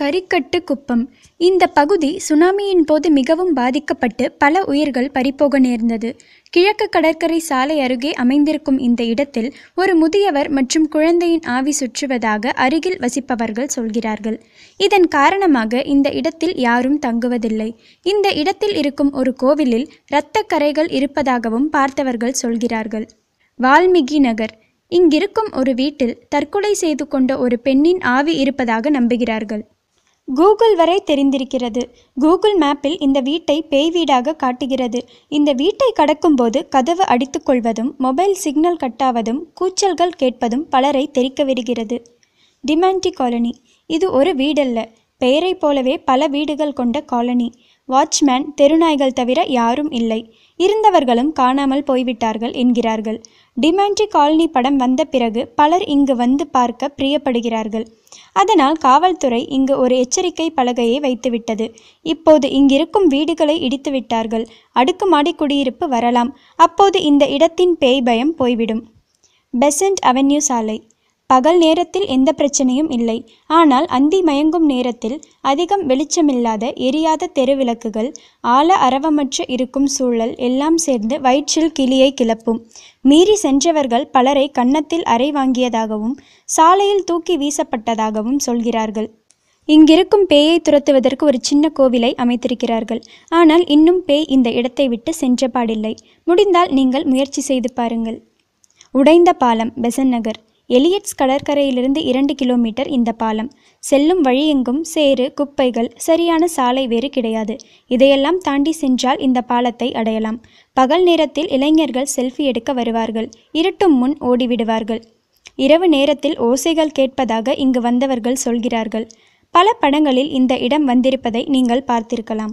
கரிக்கட்டு குப்பம். இந்த பகுதி சுனாமியின் போது மிகவும் பாதிக்கப்பட்டு பல உயிர்கள் பறிபோக நேர்ந்தது. கிழக்கு கடற்கரை சாலை அருகே அமைந்திருக்கும் இந்த இடத்தில் ஒரு முதியவர் மற்றும் குழந்தையின் ஆவி சுற்றுவதாக அருகில் வசிப்பவர்கள் சொல்கிறார்கள். இதன் காரணமாக இந்த இடத்தில் யாரும் தங்குவதில்லை. இந்த இடத்தில் இருக்கும் ஒரு கோவிலில் இரத்த கரைகள் இருப்பதாகவும் பார்த்தவர்கள் சொல்கிறார்கள். வால்மீகி நகர். இங்கிருக்கும் ஒரு வீட்டில் தற்கொலை செய்து கொண்ட ஒரு பெண்ணின் ஆவி இருப்பதாக நம்புகிறார்கள். கூகுள் வரை தெரிந்திருக்கிறது. கூகுள் மேப்பில் இந்த வீட்டை பேய் வீடாக காட்டுகிறது. இந்த வீட்டை கடக்கும்போது கதவு அடித்துக்கொள்வதும் மொபைல் சிக்னல் கட்டாவதும் கூச்சல்கள் கேட்பதும் பலரை தெரிக்க விடுகிறது. டிமாண்டி காலனி. இது ஒரு வீடல்ல. பெயரைப் போலவே பல வீடுகள் கொண்ட காலனி. வாட்ச்மேன் தெருநாய்கள் தவிர யாரும் இல்லை. இருந்தவர்களும் காணாமல் போய்விட்டார்கள் என்கிறார்கள். டிமாண்டி காலனி படம் வந்த பிறகு பலர் இங்கு வந்து பார்க்க பிரியப்படுகிறார்கள். அதனால் காவல்துறை இங்கு ஒரு எச்சரிக்கை பலகையை வைத்துவிட்டது. இப்போது இங்கிருக்கும் வீடுகளை இடித்து விட்டார்கள் அடுக்குமாடி குடியிருப்பு வரலாம். அப்போது இந்த இடத்தின் பேய் பயம் போய்விடும். பெசன்ட் அவென்யூ சாலை. பகல் நேரத்தில் எந்த பிரச்சனையும் இல்லை. ஆனால் அந்தி மயங்கும் நேரத்தில் அதிகம் வெளிச்சமில்லாத எரியாத தெருவிளக்குகள் ஆழ அரவமற்று இருக்கும் சூழல் எல்லாம் சேர்ந்து வயிற்றில் கிளியை கிளப்பும். மீறி சென்றவர்கள் பலரை கன்னத்தில் அறை வாங்கியதாகவும் சாலையில் தூக்கி வீசப்பட்டதாகவும் சொல்கிறார்கள். இங்கிருக்கும் பேயை துரத்துவதற்கு ஒரு சின்ன கோவிலை அமைத்திருக்கிறார்கள். ஆனால் இன்னும் பேய் இந்த இடத்தை விட்டு சென்றபாடில்லை முடிந்தால் நீங்கள் முயற்சி செய்து பாருங்கள். உடைந்த பாலம் பெசன் நகர். எலியட்ஸ் கடற்கரையிலிருந்து இரண்டு கிலோமீட்டர் இந்த பாலம். செல்லும் வழியெங்கும் சேறு குப்பைகள் சரியான சாலை வேறு கிடையாது. இதையெல்லாம் தாண்டி சென்றால் இந்த பாலத்தை அடையலாம். பகல் நேரத்தில் இளைஞர்கள் செல்ஃபி எடுக்க வருவார்கள். இருட்டும் முன் ஓடிவிடுவார்கள். இரவு நேரத்தில் ஓசைகள் கேட்பதாக இங்கு வந்தவர்கள் சொல்கிறார்கள். பல படங்களில் இந்த இடம் வந்திருப்பதை நீங்கள் பார்த்திருக்கலாம்.